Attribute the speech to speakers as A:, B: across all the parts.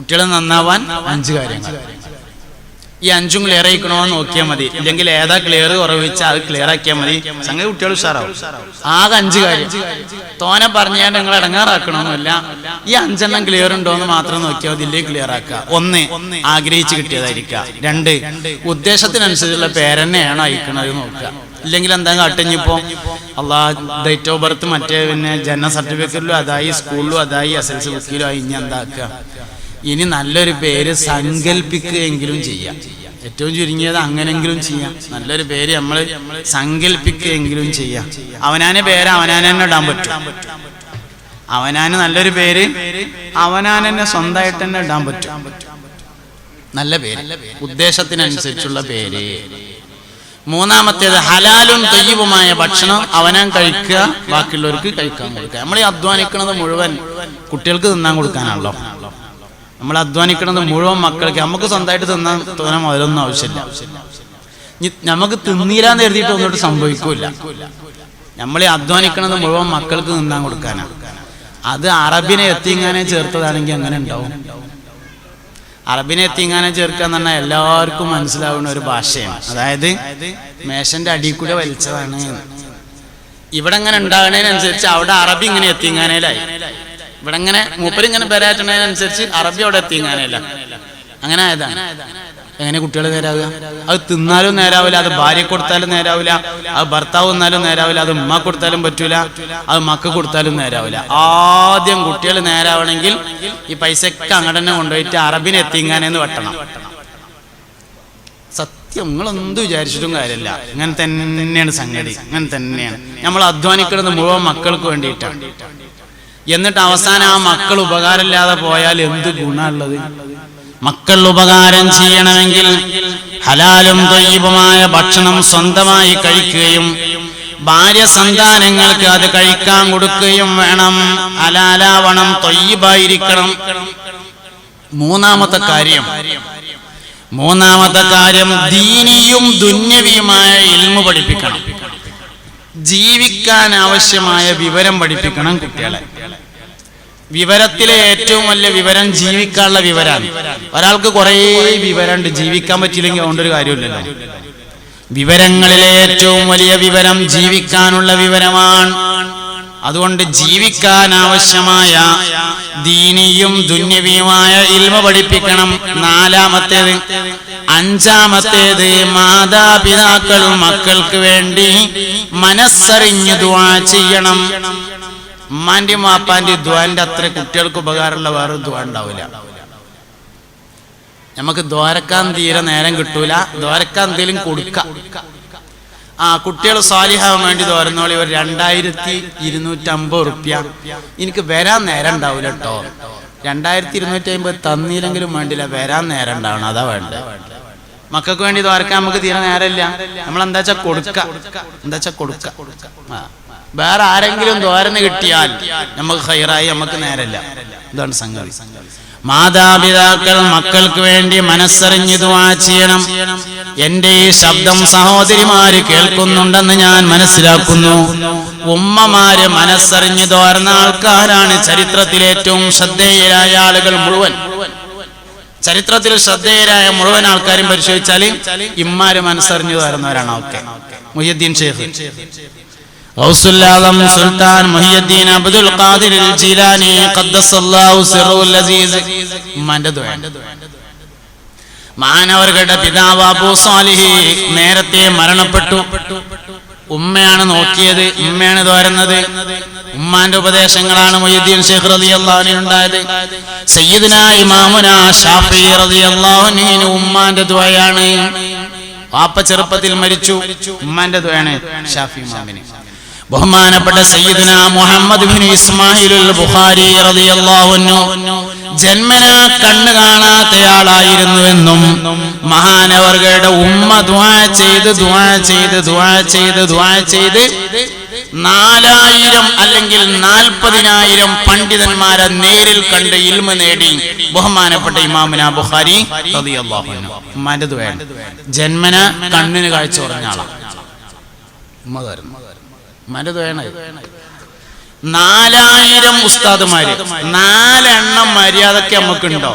A: കുട്ടികൾ നന്നാവാൻ അഞ്ച് കാര്യങ്ങൾ. ഈ അഞ്ചും ക്ലിയർ ആയിക്കണോന്ന് നോക്കിയാൽ മതി. ഇല്ലെങ്കിൽ ഏതാ ക്ലിയർ കുറവിച്ചാൽ അത് ക്ലിയർ ആക്കിയാൽ മതി. സംഗതി കുട്ടികൾ ഉഷാറാവും. ആകെ അഞ്ച് കാര്യം. തോനെ പറഞ്ഞാൽ നിങ്ങൾ ഇടങ്ങാറാക്കണമെന്നില്ല ഈ അഞ്ചെണ്ണം ക്ലിയർ ഉണ്ടോ എന്ന് മാത്രം നോക്കിയാൽ മതി. ഇല്ലേ ക്ലിയർ ആക്കുക ഒന്ന് ആഗ്രഹിച്ച് കിട്ടിയതായിരിക്കുക രണ്ട് ഉദ്ദേശത്തിനനുസരിച്ചുള്ള പേരെന്നെയാണ് അയക്കണത് നോക്കുക. ഇല്ലെങ്കിൽ എന്താ കാട്ടിഞ്ഞിപ്പോ അള്ളാ ഡേറ്റ് ഓഫ് ബർത്ത് മറ്റേ പിന്നെ ജനന സർട്ടിഫിക്കറ്റിലും അതായി സ്കൂളിലും അതായി എസ് എൽ സി ബുക്കിലും ആയി ഇനി നല്ലൊരു പേര് സങ്കല്പിക്കുകയെങ്കിലും ചെയ്യാം. ഏറ്റവും ചുരുങ്ങിയത് അങ്ങനെങ്കിലും ചെയ്യാം. നല്ലൊരു പേര് നമ്മൾ സങ്കല്പിക്കുകയെങ്കിലും ചെയ്യാം. അവനാനെ പേര് അവനാനെ തന്നെ ഇടാൻ പറ്റും. അവനാന് നല്ലൊരു പേര് അവനാനെന്നെ സ്വന്തമായിട്ട് തന്നെ ഇടാൻ പറ്റും. നല്ല പേര്. ഉദ്ദേശത്തിനനുസരിച്ചുള്ള പേര്. മൂന്നാമത്തേത് ഹലാലും തൊയ്യവുമായ ഭക്ഷണം അവനാൻ കഴിക്കുക ബാക്കിയുള്ളവർക്ക് കഴിക്കാൻ കൊടുക്കുക. നമ്മൾ അധ്വാനിക്കുന്നത് മുഴുവൻ കുട്ടികൾക്ക് തിന്നാൻ കൊടുക്കാനാണല്ലോ. നമ്മൾ അധ്വാനിക്കണത് മുഴുവൻ മക്കൾക്ക് നമുക്ക് സ്വന്തമായിട്ട് തിന്നാൻ തോന്നാൻ മുതലൊന്നും ആവശ്യമില്ല. നമുക്ക് തിന്നീരാന്ന് എഴുതിയിട്ട് ഒന്നിട്ട് സംഭവിക്കൂല. നമ്മൾ അധ്വാനിക്കണത് മുഴുവൻ മക്കൾക്ക് തിന്നാൻ കൊടുക്കാനാണ് അത് അറബിനെ എത്തിങ്ങാനെ ചേർത്തതാണെങ്കിൽ അങ്ങനെ ഉണ്ടാവും. അറബിനെ എത്തിങ്ങാനെ ചേർക്കുക പറഞ്ഞാൽ എല്ലാവർക്കും മനസ്സിലാവുന്ന ഒരു ഭാഷയാണ്. അതായത് മേശന്റെ അടിയിൽ കൂടെ വലിച്ചതാണ്. ഇവിടെ ഇങ്ങനെ ഉണ്ടാകുന്നതിനനുസരിച്ച് അവിടെ അറബി ഇങ്ങനെ എത്തിങ്ങാനേലായി. ഇവിടെ ഇങ്ങനെ മൂപ്പരിങ്ങനെ ഇങ്ങനെ പെരാറ്റുന്നതിനനുസരിച്ച് അറബി അവിടെ എത്തി ഞാനല്ല അങ്ങനെ ആയതാ. എങ്ങനെ കുട്ടികൾ നേരാവുക? അത് തിന്നാലും നേരാവില്ല അത് ഭാര്യ കൊടുത്താലും നേരാവില്ല അത് ഭർത്താവ് തിന്നാലും നേരാവില്ല അത് ഉമ്മ കൊടുത്താലും പറ്റൂല അത് മക്ക കൊടുത്താലും നേരാവില്ല. ആദ്യം കുട്ടികൾ നേരാവണമെങ്കിൽ ഈ പൈസയൊക്കെ അങ്ങോട്ട് തന്നെ കൊണ്ടുപോയിട്ട് അറബിനെ എത്തിങ്ങാനെന്ന് വെട്ടണം. സത്യം നിങ്ങളൊന്നും വിചാരിച്ചിട്ടും കാര്യമില്ല. ഇങ്ങനെ തന്നെയാണ് സംഗതി. ഇങ്ങനെ തന്നെയാണ്. നമ്മൾ അധ്വാനിക്കുന്നത് മുഴുവൻ മക്കൾക്ക് വേണ്ടിയിട്ടാണ്. എന്നിട്ട് അവസാനം ആ മക്കൾ ഉപകാരമില്ലാതെ പോയാൽ എന്ത് ഗുണമുള്ളത് മക്കൾ ഉപകാരം ചെയ്യണമെങ്കിൽ ഹലാലും തൊയ്യബുമായ ഭക്ഷണം സ്വന്തമായി കഴിക്കുകയും ഭാര്യ സന്താനങ്ങൾക്ക് അത് കഴിക്കാൻ കൊടുക്കുകയും വേണം. ഹലാലാവണം തൊയ്യബായിരിക്കണം. മൂന്നാമത്തെ കാര്യം. മൂന്നാമത്തെ കാര്യം ദീനിയും ദുന്യവിയുമായ ഇൽമു പഠിപ്പിക്കണം. ജീവിക്കാൻ ആവശ്യമായ വിവരം പഠിപ്പിക്കണം കുട്ടികളെ. വിവരത്തിലെ ഏറ്റവും വലിയ വിവരം ജീവിക്കാനുള്ള വിവരമാണ് ഒരാൾക്ക് കുറേ വിവരമുണ്ട്. ജീവിക്കാൻ പറ്റിയില്ലെങ്കിൽ അതുകൊണ്ടൊരു കാര്യമില്ലല്ലോ. വിവരങ്ങളിലെ ഏറ്റവും വലിയ വിവരം ജീവിക്കാനുള്ള വിവരമാണ്. അതുകൊണ്ട് ജീവിക്കാൻ ആവശ്യമായ ദീനിയും ദുന്യവിയുമായ ഇൽമ പഠിപ്പിക്കണം. നാലാമത്തേത് അഞ്ചാമത്തേത് മാതാപിതാക്കളും മക്കൾക്ക് വേണ്ടി മനസ്സറിഞ്ഞു ദ്വാ ചെയ്യണം. ഉമ്മാന്റെയും വാപ്പാന്റെയും ദ്വാന്റെ അത്ര കുട്ടികൾക്ക് ഉപകാരമുള്ള വേറെ ദ്വാ ഉണ്ടാവില്ല. നമുക്ക് ദ്വാരക്കാൻ തീരെ നേരം കിട്ടൂല. ദ്വാരക്കാൻ തീരും കൊടുക്കാം. ആ കുട്ടികൾ സ്വാലിഹാവാൻ വേണ്ടി തോരുന്നോളി ഒരു രണ്ടായിരത്തി ഇരുന്നൂറ്റി അമ്പത് റുപ്യ. എനിക്ക് വരാൻ നേരം ഉണ്ടാവില്ല കേട്ടോ രണ്ടായിരത്തി ഇരുന്നൂറ്റി അമ്പത് തന്നില്ലെങ്കിലും വേണ്ടില്ല വരാൻ നേരം ഉണ്ടാവണം അതാ വേണ്ട മക്കൾക്ക് വേണ്ടി തോരക്കാൻ നമുക്ക് തീരെ നേരമില്ല. നമ്മൾ എന്താ വെച്ചാ കൊടുക്ക. എന്താ വെച്ചാ കൊടുക്ക. വേറെ ആരെങ്കിലും ദ്വാരന്ന് കിട്ടിയാൽ നമുക്ക് ഹൈറായി നമുക്ക് നേരമില്ല. ഇതാണ് സംഗതി. മാതാപിതാക്കൾ മക്കൾക്ക് വേണ്ടി മനസ്സറിഞ്ഞ് ദുവാ ചെയ്യണം. എന്റെ ഈ ശബ്ദം സഹോദരിമാര് കേൾക്കുന്നുണ്ടെന്ന് ഞാൻ മനസ്സിലാക്കുന്നു. ഉമ്മമാര് മനസ്സറിഞ്ഞ് തോർന്ന ആൾക്കാരാണ് ചരിത്രത്തിൽ ഏറ്റവും ശ്രദ്ധേയരായ ആളുകൾ മുഴുവൻ. ചരിത്രത്തിൽ ശ്രദ്ധേയരായ മുഴുവൻ ആൾക്കാരും പരിശോധിച്ചാൽ ഇമ്മാര് മനസ്സറിഞ്ഞു തോർന്നവരാണ് ഒക്കെ. മുഹ്യദ്ദീൻ ഷേഖ് ഗൗസുല്ലാദം സുൽത്താൻ മുഹിയുദ്ദീൻ അബ്ദുൽ ഖാദിർ ജീലാനി ഖദ്ദസല്ലാഹു സിറുൽ അസീസ് ഉമ്മാന്റെ ദുആ. മാനവർകളുടെ പിതാവ് അബൂ സാലിഹി നേരത്തെ മരണപ്പെട്ടു. ഉമ്മയാണ് നോക്കിയത് ഉമ്മയാണ് തോരുന്നത് ഉമ്മാന്റെ ഉപദേശങ്ങളാണ് മൊയ്യുദ്ദീൻ ഷെയ്ഖ് റളിയല്ലാഹു ഉണ്ടായത്. സയ്യിദിനായി ഇമാമുന ഷാഫി റതി അള്ളാഹുനീന് ഉമ്മാന്റെ ദ്വയാണ് വാപ്പ ചെറുപ്പത്തിൽ മരിച്ചു. ഉമ്മാന്റെ ദ്വയാണ് ഷാഫി ഇമാമിന്. ബഹുമാനപ്പെട്ട സയ്യിദ്ന മുഹമ്മദ് ബിൻ ഇസ്മായിലുൽ ബുഖാരി റളിയല്ലാഹു അൻഹു. ജന്മനാ കണ്ണു കാണാത്തയാളായിരുന്നുവെന്നും മഹാനവർഗയുടെ ഉമ്മ ദുആ ചെയ്ത് ദുആ ചെയ്ത് ദുആ ചെയ്ത് ദുആ ചെയ്ത് നാലായിരം അല്ലെങ്കിൽ നാൽപ്പതിനായിരം പണ്ഡിതന്മാരെ നേരിൽ കണ്ട് ഇൽമ നേടി. ബഹുമാനപ്പെട്ട ഇമാമിന ബുഖാരി ഉമ്മാന്റെ ദുആ ജന്മന കണ്ണിന് കാഴ്ച കുറഞ്ഞ ആളാണ് ഉമ്മ ദുആണ് നാലായിരം ഉസ്താദുമാര് നാലെണ്ണം മര്യാദയ്ക്ക് നമുക്കുണ്ടോ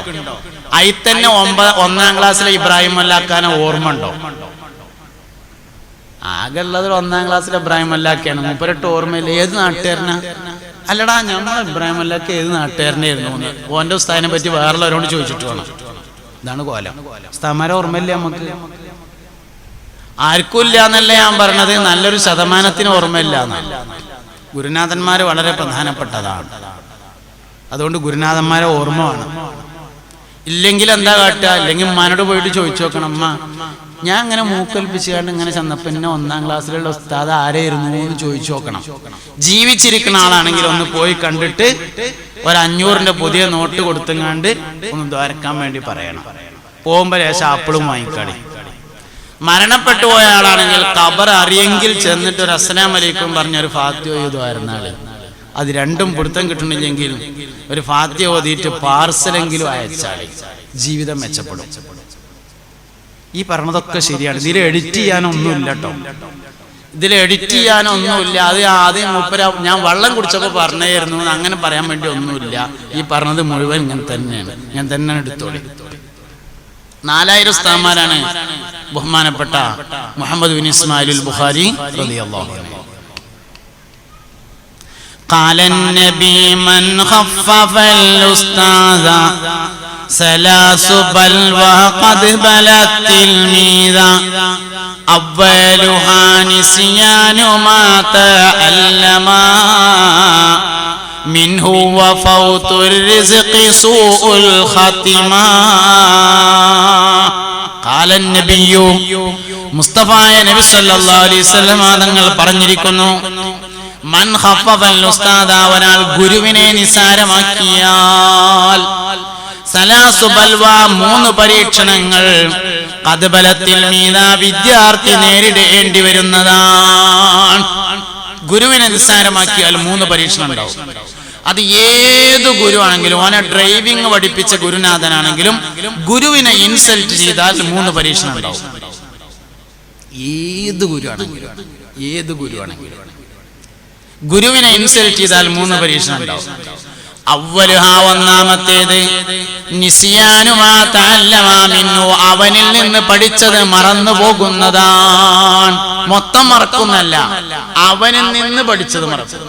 A: അതിൽ തന്നെ ഒമ്പത് ഒന്നാം ക്ലാസ്സിലെ ഇബ്രാഹിം അല്ലാക്കാനെ ഓർമ്മ ഉണ്ടോ? ആകെ ഒന്നാം ക്ലാസ്സിലെ ഇബ്രാഹിം അല്ലാക്കാണ് മൂപ്പരട്ട് ഓർമ്മയില്ല. ഏത് നാട്ടുകാരനാ? അല്ലടാ ഞമ്മൾ ഇബ്രാഹിം അല്ലാക്ക ഏത് നാട്ടുകാരനായിരുന്നു ഓന്റെ ഉസ്താദിനെ പറ്റി വേറുള്ളവരോട് ചോദിച്ചിട്ട് വേണം. ഇതാണ് കോലം. ഉസ്താമാരെ ഓർമ്മയില്ലേ നമുക്ക് ആർക്കും ഇല്ല എന്നല്ല ഞാൻ പറഞ്ഞത്. നല്ലൊരു ശതമാനത്തിന് ഓർമ്മയില്ല ഗുരുനാഥന്മാർ വളരെ പ്രധാനപ്പെട്ടതാണ്. അതുകൊണ്ട് ഗുരുനാഥന്മാരെ ഓർമ്മ വേണം. ഇല്ലെങ്കിൽ എന്താ കാട്ടുക? അല്ലെങ്കിൽ ഉമ്മാനോട് പോയിട്ട് ചോദിച്ചു നോക്കണം. അമ്മ ഞാൻ ഇങ്ങനെ മൂക്കൊൽപ്പിച്ചുകൊണ്ട് ഇങ്ങനെ ചെന്നപ്പോ എന്നെ ഒന്നാം ക്ലാസ്സിലുള്ള ഉസ്താദ് ആരായിരുന്നു എന്ന് ചോദിച്ചു നോക്കണം. ജീവിച്ചിരിക്കുന്ന ആളാണെങ്കിൽ ഒന്ന് പോയി കണ്ടിട്ട് ഒരു അഞ്ഞൂറിന്റെ പുതിയ നോട്ട് കൊടുത്തുങ്ങാണ്ട് ഒന്ന് ദ്വാരക്കാൻ വേണ്ടി പറയണം. പോകുമ്പോ ലേശം ആപ്പിളും വാങ്ങിക്കളി മരണപ്പെട്ടു പോയ ആളാണെങ്കിൽ കബർ അറിയെങ്കിൽ ചെന്നിട്ട് ഒരു അസ്സലാം അലൈക്കും പറഞ്ഞ ഒരു ഫാത്യ എഴുതുമായിരുന്ന ആൾ. അത് രണ്ടും പിടുത്തം കിട്ടണില്ലെങ്കിലും ഒരു ഫാത്യ ഓതിയിട്ട് പാർസലെങ്കിലും അയച്ചാൽ ജീവിതം മെച്ചപ്പെടും. ഈ പറഞ്ഞതൊക്കെ ശരിയാണ്. ഇതിൽ എഡിറ്റ് ചെയ്യാനൊന്നുമില്ല കേട്ടോ. ഇതിൽ എഡിറ്റ് ചെയ്യാനൊന്നുമില്ല അത് ആദ്യം മുപ്പര ഞാൻ വെള്ളം കുടിച്ചപ്പോൾ പറഞ്ഞായിരുന്നു അങ്ങനെ പറയാൻ വേണ്ടി ഒന്നുമില്ല. ഈ പറഞ്ഞത് മുഴുവൻ ഇങ്ങനെ തന്നെയാണ്. ഞാൻ തന്നെയാണ് എടുത്തോളി. നാലായിരം സ്ഥാന്മാരാണ് ബഹുമാനപ്പെട്ട മുഹമ്മദ് ബിൻ ഇസ്മായിൽ ബുഖാരി റളിയല്ലാഹു അൻഹു قال النبي من خفف الأستاذ ثلاث بلوى قد بلت تلميذا أولها نسيان ما تعلما منه وفوت الرزق سوء الخاتمة കാലൻ നബിയോ മുസ്തഫായ നബി സല്ലല്ലാഹു അലൈഹി വസല്ലം തങ്ങൾ പറഞ്ഞിരിക്കുന്നു മൻ ഖഫഫൽ ഉസ്താദ ഒരാൾ ഗുരുവിനെ നിസാരമാക്കിയാൽ സലാസു ബൽവ മൂന്ന് പരീക്ഷണങ്ങൾ കതുബലത്തിൽ മീത വിദ്യാർത്ഥി നേരിടേണ്ടി വരുന്നതാണ്. ഗുരുവിനെ നിസ്സാരമാക്കിയാൽ മൂന്ന് പരീക്ഷണം ഉണ്ടാവും. അത് ഏത് ഗുരുവാണെങ്കിലും ഓനെ ഡ്രൈവിംഗ് പഠിപ്പിച്ച ഗുരുനാഥനാണെങ്കിലും ഗുരുവിനെ ഇൻസൾട്ട് ചെയ്താൽ മൂന്ന് പരീക്ഷണം ഉണ്ടാവും ഏത് ഗുരുവാണെങ്കിലും ഏത് ഗുരുവാണെങ്കിലും. ഗുരുവിനെ ഇൻസൾട്ട് ചെയ്താൽ മൂന്ന് പരീക്ഷണം ഉണ്ടാവും അവനിൽ നിന്ന് പഠിച്ചത് മറന്നു പോകുന്നതാണ്. മൊത്തം മറക്കുന്നല്ല അവനിൽ നിന്ന് പഠിച്ചത് മറക്കും.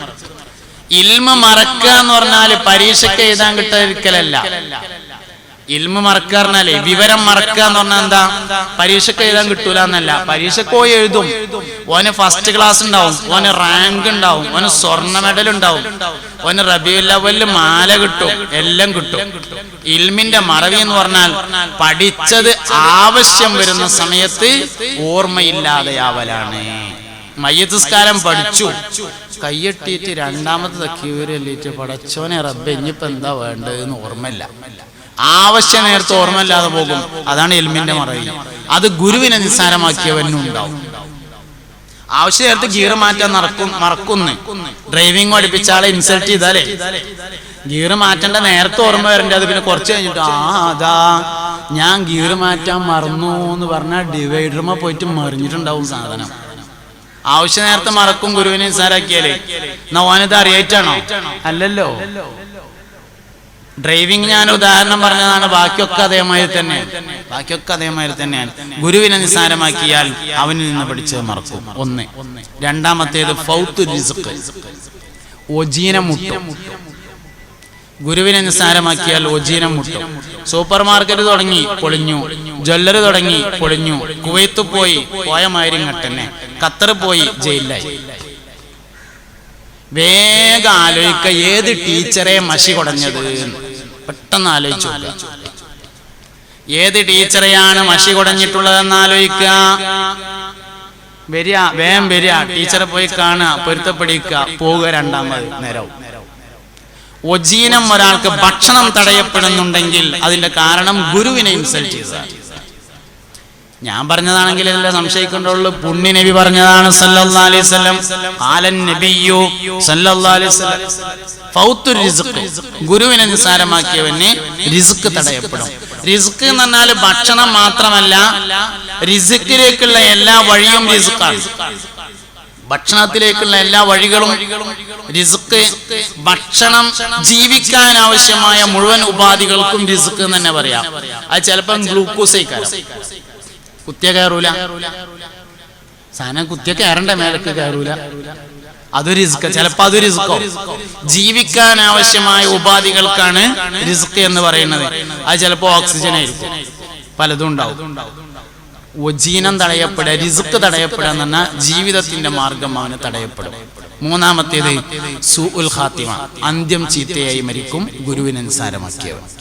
A: ഇൽമ മറക്കുക എന്ന് പറഞ്ഞാൽ പരീക്ഷയ്ക്ക് എഴുതാൻ കിട്ടാതിരിക്കലല്ല ഇൽമ മറക്കുക പറഞ്ഞാലേ വിവരം മറക്കുക എന്ന് പറഞ്ഞാൽ എന്താ? പരീക്ഷയ്ക്ക് എഴുതാൻ കിട്ടൂല എന്നല്ല. പരീക്ഷയ്ക്ക് പോയി എഴുതും. ഓന് ഫസ്റ്റ് ക്ലാസ് ഉണ്ടാവും. ഓന് റാങ്ക് ഉണ്ടാവും. ഓന് സ്വർണ മെഡൽ ഉണ്ടാവും. ഓന് റബിയു ലെവലിൽ മാല കിട്ടും. എല്ലാം കിട്ടും. ഇൽമിന്റെ മറവി എന്ന് പറഞ്ഞാൽ പഠിച്ചത് ആവശ്യം വരുന്ന സമയത്ത് ഓർമ്മയില്ലാതെയാവലാണ്. മയ്യത്തുസ്കാരം പഠിച്ചു. കയ്യെട്ടിയിട്ട് രണ്ടാമത്തെ തക്കിയവരല്ലിട്ട് പടച്ചോനെ റബ്ബ് ഇനിയിപ്പോ എന്താ വേണ്ടതെന്ന് ഓർമ്മയില്ല. ആവശ്യ നേരത്തെ ഓർമ്മയില്ലാതെ പോകും. അതാണ് എൽമിന്റെ മറവി അത് ഗുരുവിനെ നിസ്സാരമാക്കിയവനും ഉണ്ടാവും. ആവശ്യ നേരത്തെ ഗിയർ മാറ്റാൻ നടക്കും മറക്കുന്നു ഡ്രൈവിംഗ് പഠിപ്പിച്ച ആളെ ഇൻസൾട്ട് ചെയ്താലേ. ഗിയർ മാറ്റേണ്ട നേരത്തെ ഓർമ്മ വരണ്ടേ? അത് പിന്നെ കുറച്ച് കഴിഞ്ഞിട്ട് ആ അതാ. ഞാൻ ഗിയർ മാറ്റാൻ മറന്നു എന്ന് പറഞ്ഞാൽ ഡിവൈഡർമ പോയിട്ട് മറിഞ്ഞിട്ടുണ്ടാവും സാധനം. ആവശ്യ നേരത്തെ മറക്കും ഗുരുവിനെ നിസാരാക്കിയാലേ എന്നാ ഓനത് അറിയായിട്ടാണോ? അല്ലല്ലോ. ഡ്രൈവിംഗ് ഞാൻ ഉദാഹരണം പറഞ്ഞതാണ് ബാക്കിയൊക്കെ അതേമാതിരി തന്നെ. ബാക്കിയൊക്കെ അതേമാതിരി തന്നെയാണ്. ഗുരുവിനെ നിസ്സാരമാക്കിയാൽ അവനിൽ നിന്ന് പഠിച്ചത് മറക്കും. ഒന്ന്. രണ്ടാമത്തേത് ഫൗത്ത് ഒജീനം മുട്ടും. ഗുരുവിനെ നിസ്സാരമാക്കിയാൽ ഒജീനം മുട്ടും. സൂപ്പർ മാർക്കറ്റ് തുടങ്ങി പൊളിഞ്ഞു. ജ്വല്ലറി തുടങ്ങി പൊളിഞ്ഞു. കുവൈത്ത് പോയി പോയ മാരിങ്ങട്ടന്നെ ഖത്തർ പോയി ജയിലിലായി. വേഗം ആലോചിക്ക ഏത് ടീച്ചറെ മഷി കുടഞ്ഞത് പെട്ടെന്ന് ആലോചിച്ചു. ഏത് ടീച്ചറെയാണ് മഷി കുടഞ്ഞിട്ടുള്ളതെന്ന് ആലോചിക്കുക വരിക വേം വരിക. ടീച്ചറെ പോയി കാണുക പൊരുത്തപ്പെടിക്കുക. പോവുക രണ്ടാമത് നേരവും. ഒജീനം ഒരാൾക്ക് ഭക്ഷണം തടയപ്പെടുന്നുണ്ടെങ്കിൽ അതിന്റെ കാരണം ഗുരുവിനെ ഇൻസൾട്ട് ചെയ്തതാണ് ഞാൻ പറഞ്ഞതാണെങ്കിൽ അല്ല സംശയിക്കേണ്ടുള്ളൂ പുണ്യ നബി പറഞ്ഞതാണ് അലൈഹി വസല്ലം നബിയു അലൈഹി വസല്ലം റിസ്ഖ്. ഗുരുവിനെ നിസ്സാരമാക്കിയവനെ റിസ്ക് തടയപ്പെടും. റിസ്ക് എന്ന് പറഞ്ഞാൽ ഭക്ഷണം മാത്രമല്ല റിസ്ക്കിലേക്കുള്ള എല്ലാ വഴിയും റിസ്ക്കാണ് ഭക്ഷണത്തിലേക്കുള്ള എല്ലാ വഴികളും റിസ്ക് ഭക്ഷണം ജീവിക്കാൻ ആവശ്യമായ മുഴുവൻ ഉപാധികൾക്കും റിസ്ക് എന്ന് തന്നെ പറയാം. അത് ചിലപ്പം ഗ്ലൂക്കോസ് കുത്തിയ കയറൂല. സാധനം കുത്തിയ കയറണ്ട മേലക്ക് കയറൂല. അതൊരു റിസ്ക് ചിലപ്പോ അതൊരു റിസ്കോ. ജീവിക്കാൻ ആവശ്യമായ ഉപാധികൾക്കാണ് റിസ്ക് എന്ന് പറയുന്നത്. അത് ചിലപ്പോ ഓക്സിജൻ ആയിരിക്കും. പലതും ഉണ്ടാവും. ഉജീനം തടയപ്പെടുക റിസുക്ക് തടയപ്പെടുക എന്ന് പറഞ്ഞാൽ ജീവിതത്തിന്റെ മാർഗം അവന് തടയപ്പെടും മൂന്നാമത്തേത് സു ഉൽ ഖാത്തിമ അന്ത്യം ചീത്തയായി മരിക്കും ഗുരുവിനെ നിസാരമാക്കിയവൻ